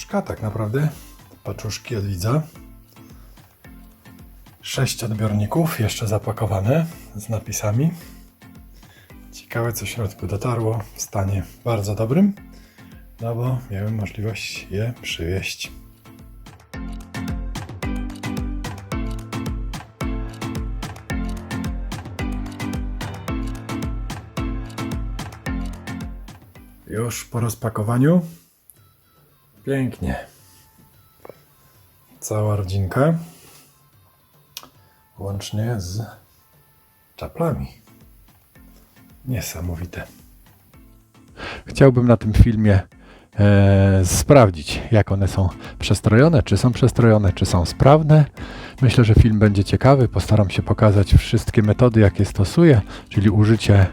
paczuszka, tak naprawdę. Paczuszki od widza. Sześć odbiorników, jeszcze zapakowane z napisami. Ciekawe, co w środku dotarło w stanie bardzo dobrym, no bo miałem możliwość je przywieźć. Już po rozpakowaniu. Pięknie. Cała rodzinka. Łącznie z czaplami. Niesamowite. Chciałbym na tym filmie e, sprawdzić, jak one są przestrojone, czy są przestrojone, czy są sprawne. Myślę, że film będzie ciekawy. Postaram się pokazać wszystkie metody, jakie stosuję, czyli użycie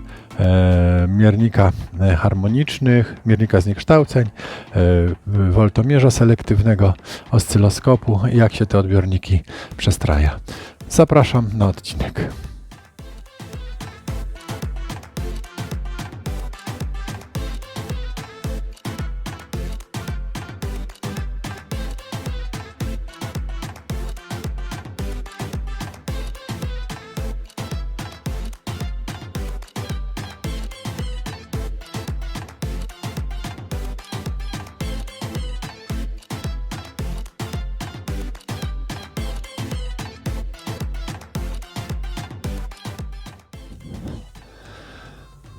miernika e, harmonicznych, miernika zniekształceń, e, woltomierza selektywnego, oscyloskopu jak się te odbiorniki przestraja. Zapraszam na odcinek.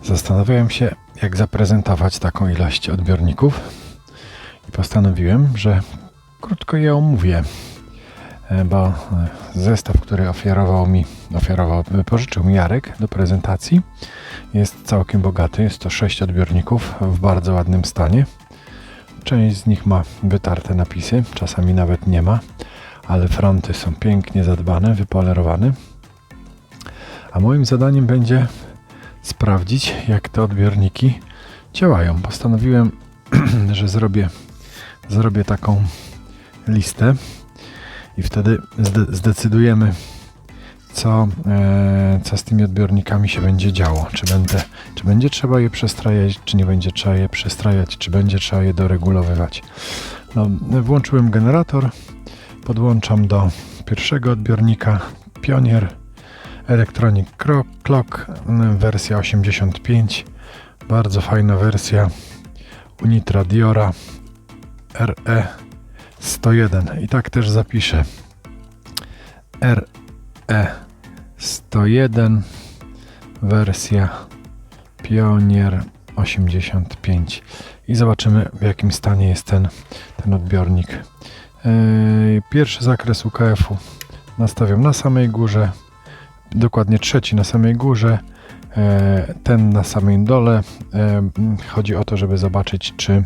Zastanawiałem się, jak zaprezentować taką ilość odbiorników i postanowiłem, że krótko je omówię, e, bo e, zestaw, który ofiarował mi, ofiarował, pożyczył mi Jarek do prezentacji, jest całkiem bogaty. Jest to sześć odbiorników w bardzo ładnym stanie. Część z nich ma wytarte napisy, czasami nawet nie ma, ale fronty są pięknie zadbane, wypolerowane. A moim zadaniem będzie sprawdzić, jak te odbiorniki działają. Postanowiłem, że zrobię, zrobię taką listę i wtedy zde zdecydujemy, co, e, co z tymi odbiornikami się będzie działo. Czy, będę, czy będzie trzeba je przestrajać, czy nie będzie trzeba je przestrajać, czy będzie trzeba je doregulowywać. No, włączyłem generator, podłączam do pierwszego odbiornika Pionier Electronic Clock, mm, wersja 85. Bardzo fajna wersja Unitra Diora RE 101. I tak też zapiszę. RE 101 wersja Pionier 85 i zobaczymy w jakim stanie jest ten, ten odbiornik. Yy, Pierwszy zakres UKF-u nastawiam na samej górze, dokładnie trzeci na samej górze, e, ten na samym dole. E, Chodzi o to, żeby zobaczyć, czy,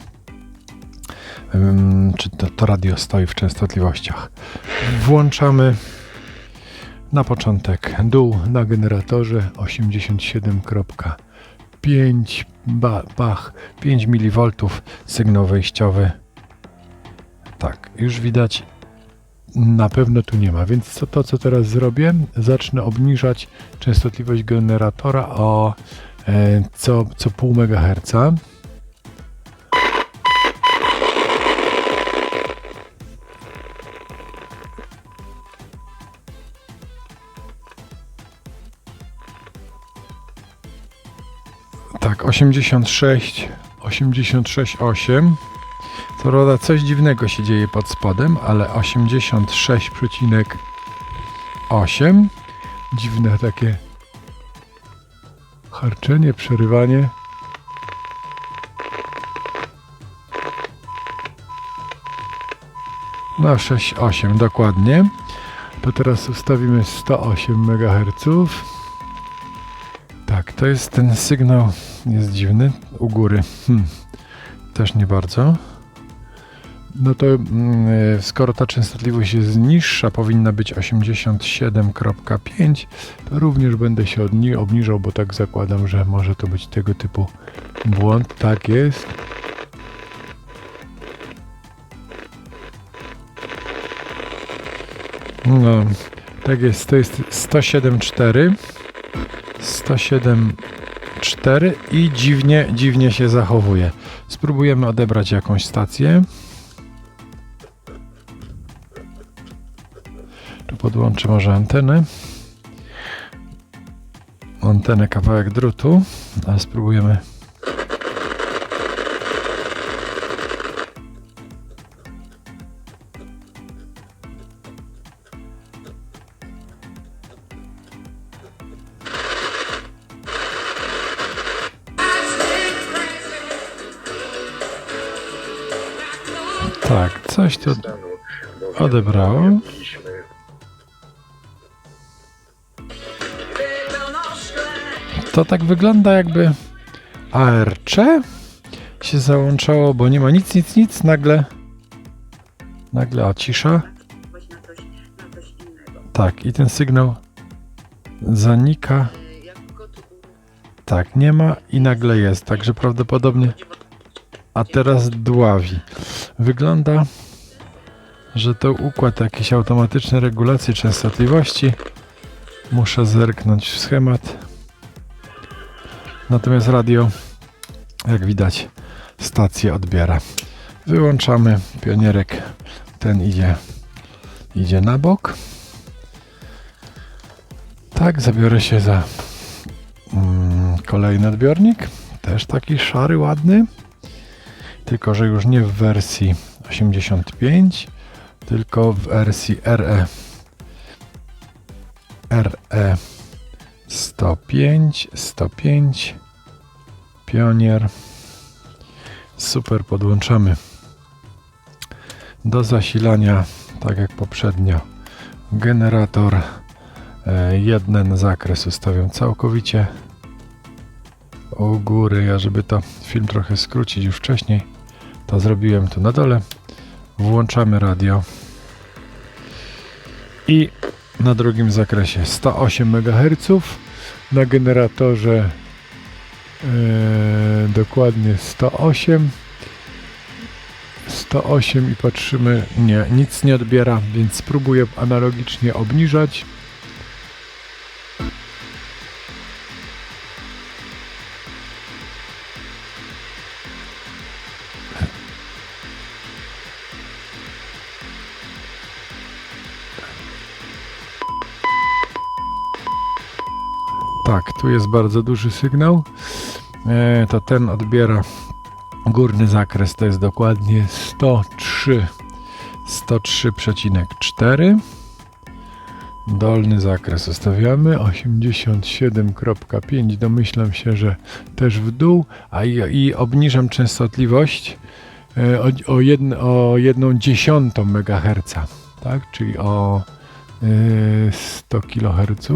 czy to, to radio stoi w częstotliwościach. Włączamy na początek dół na generatorze 87.5 ba- Bach 5 mV sygnał wejściowy. Tak, już widać na pewno tu nie ma, więc co, to co teraz zrobię, zacznę obniżać częstotliwość generatora o e, co, co pół MHz. Tak, 86, 86,8. Co prawda coś dziwnego się dzieje pod spodem, ale 86,8. Dziwne takie harczenie, przerywanie. No 6,8 dokładnie. To teraz ustawimy 108 MHz. Tak, to jest ten sygnał, jest dziwny, u góry. Hmm. Też nie bardzo. No to mm, e, skoro ta częstotliwość jest niższa, powinna być 87.5, to również będę się obniżał, bo tak zakładam, że może to być tego typu błąd. Tak jest. No, tak jest, to jest 107.4. 107.4 i dziwnie, dziwnie się zachowuje. Spróbujemy odebrać jakąś stację. Podłączę może antenę. Antenę kawałek drutu, ale spróbujemy. Tak, coś tu odebrało. To tak wygląda jakby ARC się załączało, bo nie ma nic, nic, nic, nagle nagle a cisza. Tak, i ten sygnał zanika. Tak, nie ma i nagle jest, także prawdopodobnie a teraz dławi. Wygląda, że to układ jakiejś automatycznej regulacji częstotliwości. Muszę zerknąć w schemat. Natomiast radio, jak widać, stację odbiera. Wyłączamy pionierek. Ten idzie, idzie na bok. Tak, zabiorę się za mm, kolejny odbiornik. Też taki szary, ładny tylko że już nie w wersji 85, tylko w wersji RE RE 105, 105 Pionier. Super podłączamy. Do zasilania tak jak poprzednio generator e, jeden zakres ustawiam całkowicie. U góry, ja żeby to film trochę skrócić już wcześniej, to zrobiłem tu na dole. Włączamy radio. I na drugim zakresie 108 MHz na generatorze e, dokładnie 108 108 i patrzymy, nie, nic nie odbiera, więc spróbuję analogicznie obniżać Tak, tu jest bardzo duży sygnał. E, to ten odbiera górny zakres, to jest dokładnie 103 103,4 Dolny zakres ustawiamy 87.5 domyślam się, że też w dół, a i, i obniżam częstotliwość e, o, o, jedn, o jedną dziesiątą MHz, tak? czyli o e, 100 kHz.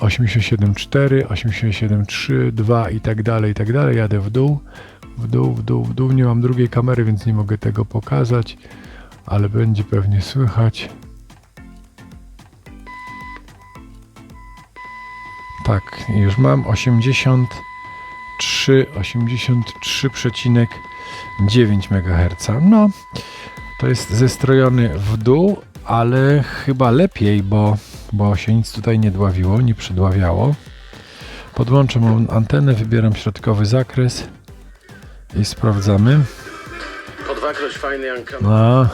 87.4, 87.3, 2 i tak dalej, i tak dalej. Jadę w dół, w dół, w dół, w dół. Nie mam drugiej kamery, więc nie mogę tego pokazać, ale będzie pewnie słychać. Tak, już mam 83, 83,9 MHz. No, to jest zestrojony w dół, ale chyba lepiej, bo bo się nic tutaj nie dławiło, nie przydławiało. Podłączam antenę, wybieram środkowy zakres i sprawdzamy. Podwakroć fajny. No,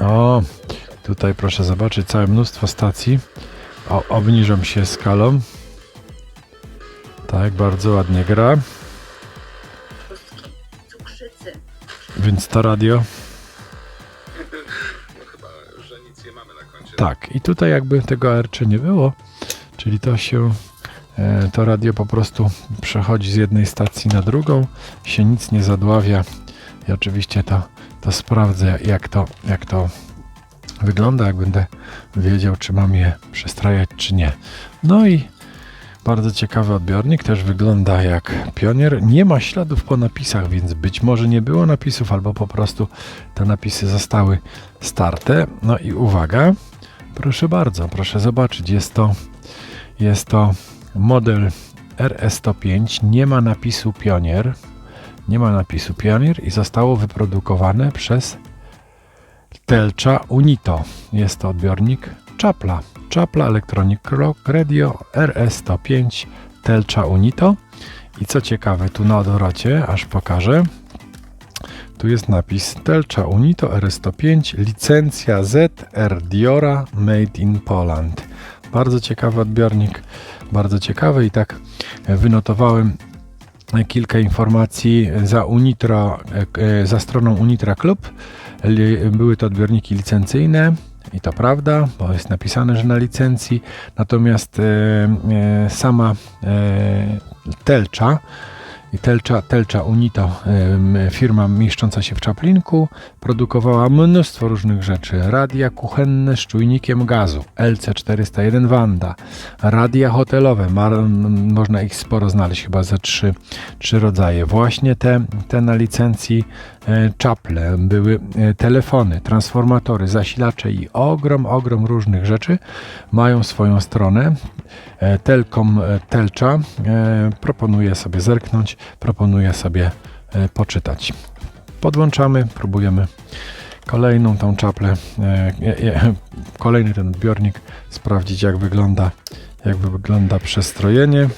o, tutaj proszę zobaczyć całe mnóstwo stacji. O, obniżam się skalą. Tak, bardzo ładnie gra. Więc to radio. No chyba, że nic nie mamy na koncie. Tak, i tutaj jakby tego ARC nie było, czyli to się, e, to radio po prostu przechodzi z jednej stacji na drugą, się nic nie zadławia. I oczywiście to, to sprawdzę, jak to, jak to wygląda, jak będę wiedział, czy mam je przestrajać, czy nie. No i bardzo ciekawy odbiornik, też wygląda jak pionier. Nie ma śladów po napisach, więc być może nie było napisów, albo po prostu te napisy zostały starte. No i uwaga, proszę bardzo, proszę zobaczyć, jest to, jest to model RS105, nie ma napisu pionier, nie ma napisu pionier i zostało wyprodukowane przez Telcza Unito. Jest to odbiornik Czapla. Czapla Electronic Rock Radio RS105 Telcza Unito. I co ciekawe, tu na odwrocie, aż pokażę, tu jest napis Telcza Unito R105, licencja ZR Diora Made in Poland. Bardzo ciekawy odbiornik, bardzo ciekawy i tak wynotowałem kilka informacji za Unitra, e, e, za stroną Unitra Club. Były to odbiorniki licencyjne i to prawda, bo jest napisane, że na licencji. Natomiast e, e, sama e, Telcza Telcza, Telcza Unito, firma mieszcząca się w Czaplinku, produkowała mnóstwo różnych rzeczy. Radia kuchenne z czujnikiem gazu, LC401 Wanda, radia hotelowe, można ich sporo znaleźć, chyba ze trzy, trzy rodzaje. Właśnie te, te na licencji e, Czaple, były e, telefony, transformatory, zasilacze i ogrom, ogrom różnych rzeczy mają swoją stronę. E, Telkom e, Telcza e, proponuję sobie zerknąć, proponuję sobie poczytać. Podłączamy, próbujemy kolejną tą czaplę, kolejny ten odbiornik, sprawdzić jak wygląda, jak wygląda przestrojenie.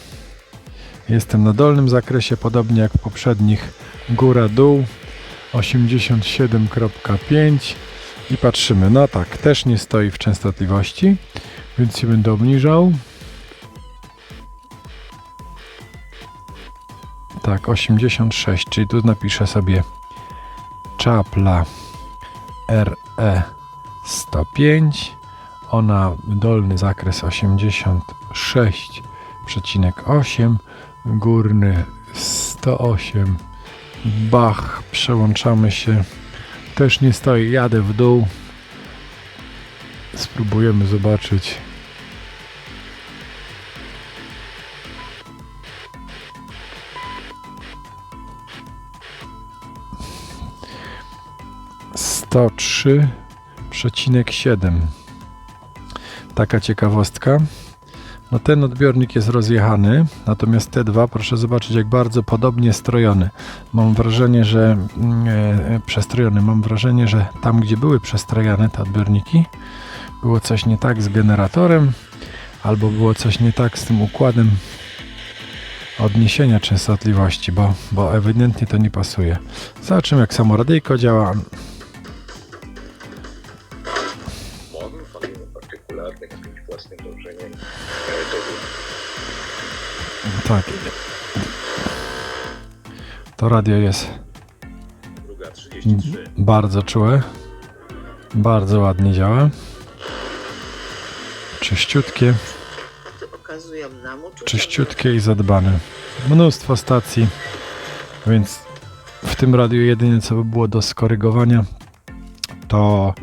Jestem na dolnym zakresie, podobnie jak w poprzednich, góra-dół 87.5 i patrzymy, no tak, też nie stoi w częstotliwości, więc się będę obniżał. Tak, 86, czyli tu napiszę sobie czapla RE 105. Ona dolny zakres 86,8, górny 108. Bach, przełączamy się. Też nie stoi, jadę w dół. Spróbujemy zobaczyć. Sto trzy przecinek siedem. Taka ciekawostka. No ten odbiornik jest rozjechany, natomiast te dwa, proszę zobaczyć, jak bardzo podobnie strojone. Mam wrażenie, że mm, e, przestrojone. Mam wrażenie, że tam, gdzie były przestrojane te odbiorniki, było coś nie tak z generatorem, albo było coś nie tak z tym układem odniesienia częstotliwości, bo, bo ewidentnie to nie pasuje. Zobaczymy, jak samo radyjko działa. Tak. To radio jest Druga 33. bardzo czułe. Bardzo ładnie działa. Czyściutkie, czyściutkie i zadbane. Mnóstwo stacji, więc w tym radiu jedynie co by było do skorygowania to,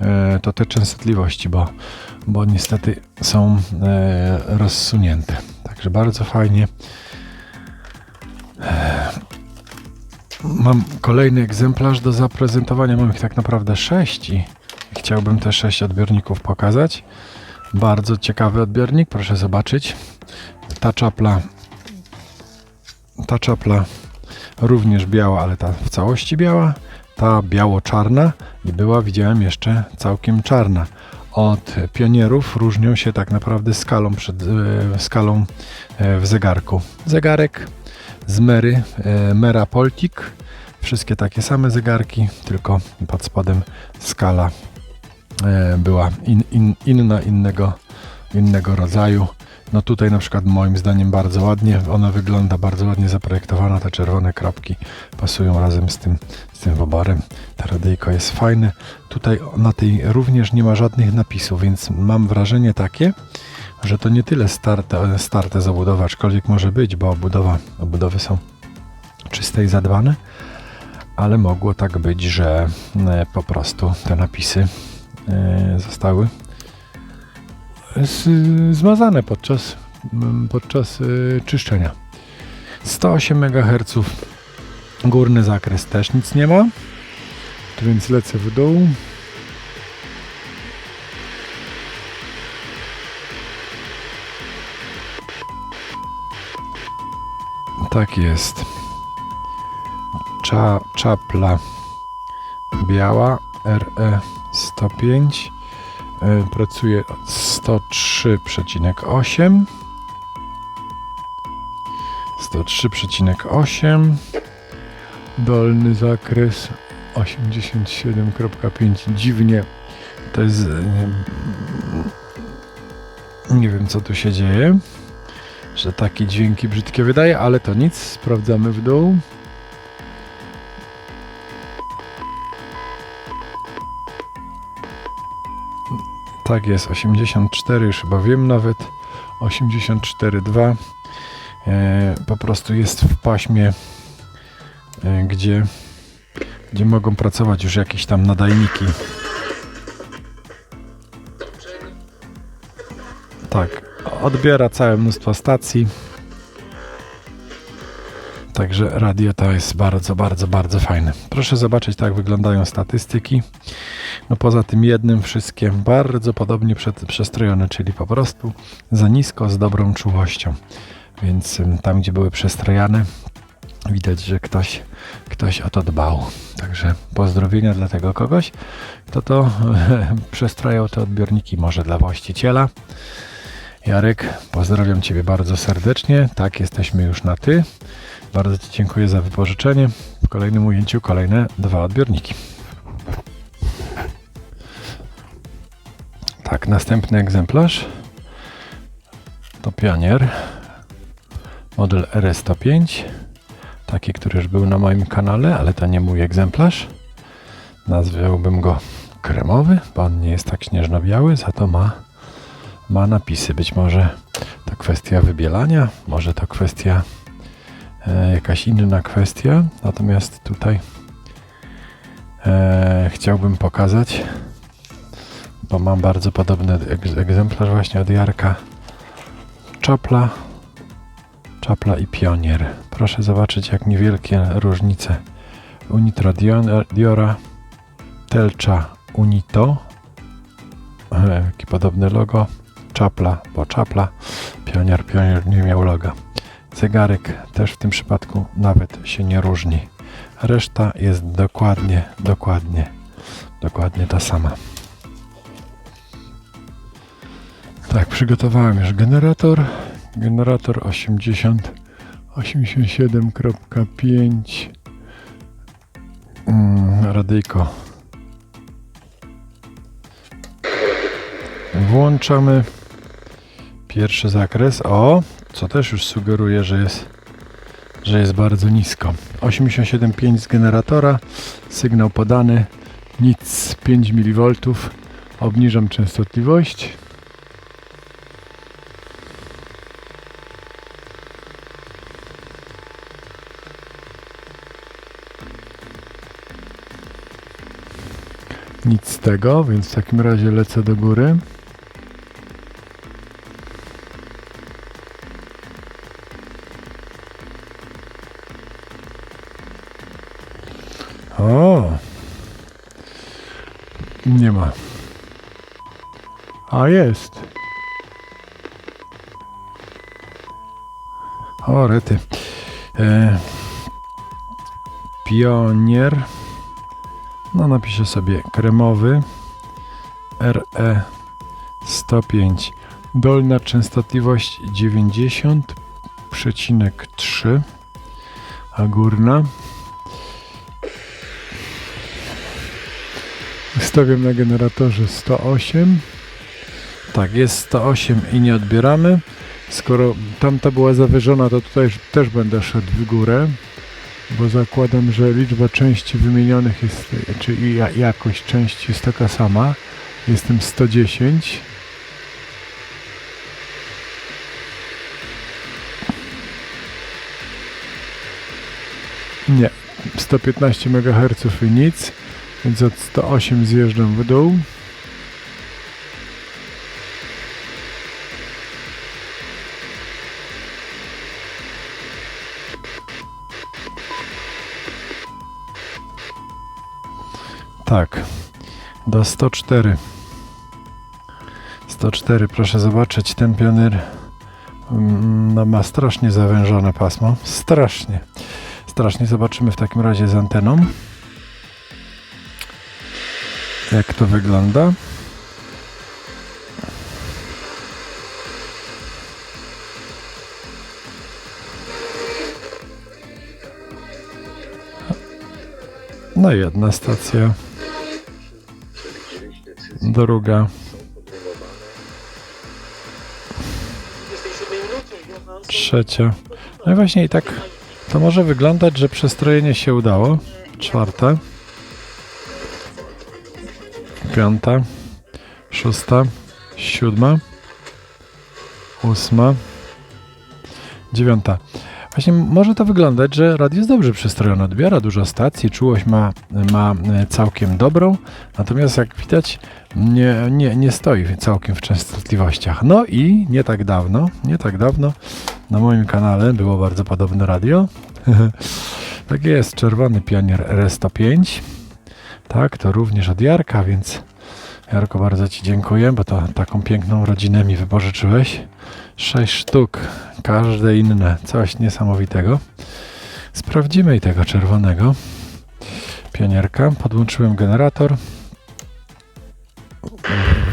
e, to te częstotliwości, bo, bo niestety są e, rozsunięte. Także bardzo fajnie. Mam kolejny egzemplarz do zaprezentowania. Mam ich tak naprawdę sześć i chciałbym te sześć odbiorników pokazać. Bardzo ciekawy odbiornik, proszę zobaczyć. Ta czapla, ta czapla również biała, ale ta w całości biała. Ta biało-czarna i była, widziałem, jeszcze całkiem czarna. Od pionierów różnią się tak naprawdę skalą, przed, e, skalą e, w zegarku. Zegarek z Mery, e, Mera Poltik. Wszystkie takie same zegarki, tylko pod spodem skala była in, in, inna, innego, innego rodzaju. No tutaj na przykład moim zdaniem bardzo ładnie, ona wygląda bardzo ładnie zaprojektowana, te czerwone kropki pasują razem z tym, z tym woborem. Ta radyjko jest fajne. Tutaj na tej również nie ma żadnych napisów, więc mam wrażenie takie, że to nie tyle starte, starte zabudowa, aczkolwiek może być, bo obudowa, obudowy są czyste i zadbane, ale mogło tak być, że e, po prostu te napisy e, zostały z, zmazane podczas, podczas e, czyszczenia. 108 MHz, górny zakres też nic nie ma, więc lecę w dół. Tak jest. Cza, czapla biała RE 105 e, pracuje 103,8 103,8 dolny zakres 87.5 dziwnie. To jest nie, wiem co tu się dzieje że takie dźwięki brzydkie wydaje ale to nic. Sprawdzamy w dół. Tak jest 84 już chyba wiem nawet. 84.2 e, po prostu jest w paśmie gdzie gdzie mogą pracować już jakieś tam nadajniki. Tak, odbiera całe mnóstwo stacji. Także radio to jest bardzo, bardzo, bardzo fajne. Proszę zobaczyć, tak wyglądają statystyki. No poza tym jednym wszystkie bardzo podobnie przed, przestrojone, czyli po prostu za nisko z dobrą czułością. Więc tam, gdzie były przestrojane, widać, że ktoś, ktoś o to dbał. Także pozdrowienia dla tego kogoś, kto to przestrajał te odbiorniki, może dla właściciela. Jarek, pozdrawiam Ciebie bardzo serdecznie. Tak, jesteśmy już na Ty. Bardzo Ci dziękuję za wypożyczenie. W kolejnym ujęciu kolejne dwa odbiorniki. Tak, następny egzemplarz to Pionier model RS105 taki, który już był na moim kanale, ale to nie mój egzemplarz. Nazwałbym go kremowy, bo on nie jest tak śnieżno-biały, za to ma, ma napisy. Być może to kwestia wybielania, może to kwestia e, jakaś inna kwestia. Natomiast tutaj e, chciałbym pokazać, bo mam bardzo podobny egz- egzemplarz właśnie od Jarka Czapla Czapla i Pionier. Proszę zobaczyć, jak niewielkie różnice. Unitro Diora, Telcza Unito, e, jakie podobne logo, Czapla, bo Czapla, Pionier, Pionier nie miał loga. Zegarek też w tym przypadku nawet się nie różni. Reszta jest dokładnie, dokładnie, dokładnie ta sama. Tak, przygotowałem już generator. Generator 80 87.5 mm, radyjko. Włączamy pierwszy zakres. O co też już sugeruje że jest że jest bardzo nisko. 87.5 z generatora. Sygnał podany. Nic. 5 mV obniżam częstotliwość Nic z tego, więc w takim razie lecę do góry. O! Nie ma. A jest. O, rety. E, pionier. No napiszę sobie kremowy. RE 105 dolna częstotliwość 90,3 a górna? Ustawiam na generatorze 108 tak jest 108 i nie odbieramy. Skoro tamta była zawyżona to tutaj też będę szedł w górę bo zakładam, że liczba części wymienionych jest, czy jakość części jest taka sama. Jestem 110. Nie, 115 MHz i nic, więc od 108 zjeżdżam w dół. Tak, do 104. 104, proszę zobaczyć, ten pioner mm, no, ma strasznie zawężone pasmo. Strasznie. Strasznie. Zobaczymy w takim razie z anteną. Jak to wygląda. No jedna stacja, druga. Trzecia. No i właśnie i tak to może wyglądać, że przestrojenie się udało. Czwarta. Piąta. Szósta. Siódma. Ósma. Dziewiąta. Właśnie może to wyglądać, że radio jest dobrze przystrojone, odbiera dużo stacji, czułość ma, ma e, całkiem dobrą, natomiast jak widać nie, nie, nie stoi całkiem w częstotliwościach. No i nie tak dawno, nie tak dawno na moim kanale było bardzo podobne radio. tak jest, czerwony pionier RS105. Tak, to również od Jarka, więc Jarko bardzo Ci dziękuję, bo to taką piękną rodzinę mi wypożyczyłeś. Sześć sztuk, każde inne, coś niesamowitego. Sprawdzimy i tego czerwonego pionierka. Podłączyłem generator.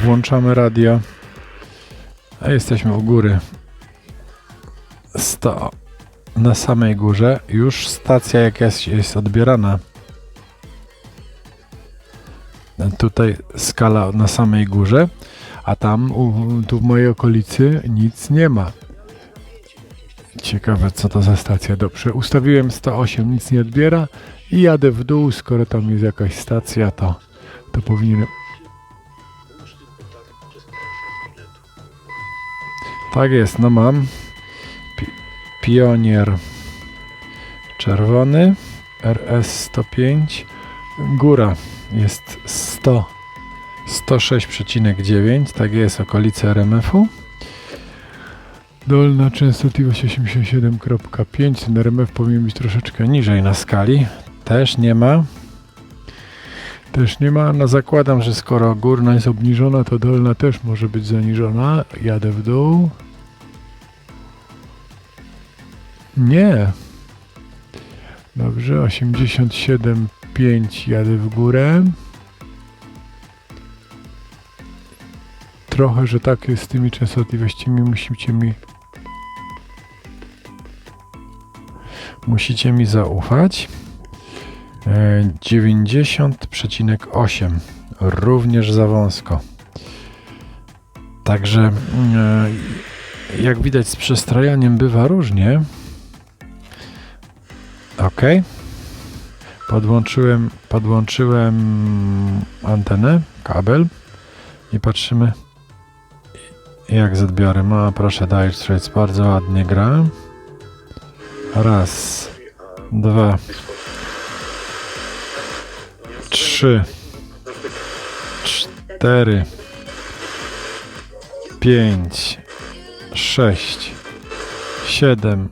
Włączamy radio. A jesteśmy u góry 100 na samej górze. Już stacja jak jest, jest odbierana. Tutaj skala na samej górze, a tam tu w mojej okolicy nic nie ma. Ciekawe co to za stacja. Dobrze, ustawiłem 108, nic nie odbiera i jadę w dół. Skoro tam jest jakaś stacja, to, to powinienem. Tak jest, no mam. Pi- Pionier czerwony, RS 105, góra jest 100, 106,9, tak jest okolice RMF-u. Dolna częstotliwość 87.5, ten RMF powinien być troszeczkę niżej na skali, też nie ma. Też nie ma, no zakładam, że skoro górna jest obniżona, to dolna też może być zaniżona. Jadę w dół. Nie. Dobrze, 87,5 jadę w górę. Trochę, że tak jest z tymi częstotliwościami, musicie mi musicie mi zaufać. E, 90,8 również za wąsko. Także e, jak widać z przestrojaniem bywa różnie. Ok. Podłączyłem, podłączyłem antenę, kabel i patrzymy jak z odbiorem. A proszę Dire Straits bardzo ładnie gra. Raz, dwa, trzy, cztery, pięć, sześć, siedem,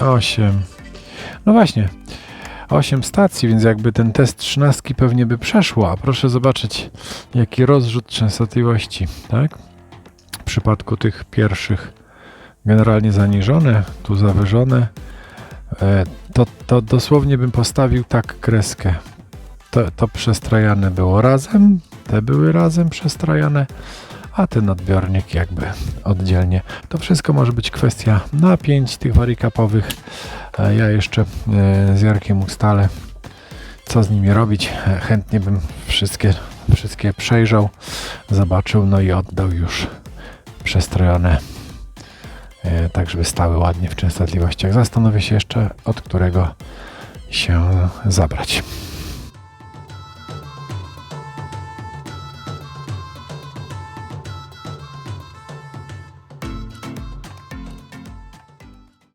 osiem. No właśnie, osiem stacji, więc jakby ten test trzynastki pewnie by przeszło, a proszę zobaczyć, jaki rozrzut częstotliwości, tak? W przypadku tych pierwszych generalnie zaniżone, tu zawyżone, e, to, to dosłownie bym postawił tak kreskę. To, to przestrajane było razem, te były razem przestrajane, a ten odbiornik jakby oddzielnie. To wszystko może być kwestia napięć tych warikapowych. E, Ja jeszcze e, z Jarkiem ustalę, co z nimi robić. E, Chętnie bym wszystkie, wszystkie przejrzał, zobaczył, no i oddał już przestrojone, tak żeby stały ładnie w częstotliwościach. Zastanowię się jeszcze, od którego się zabrać.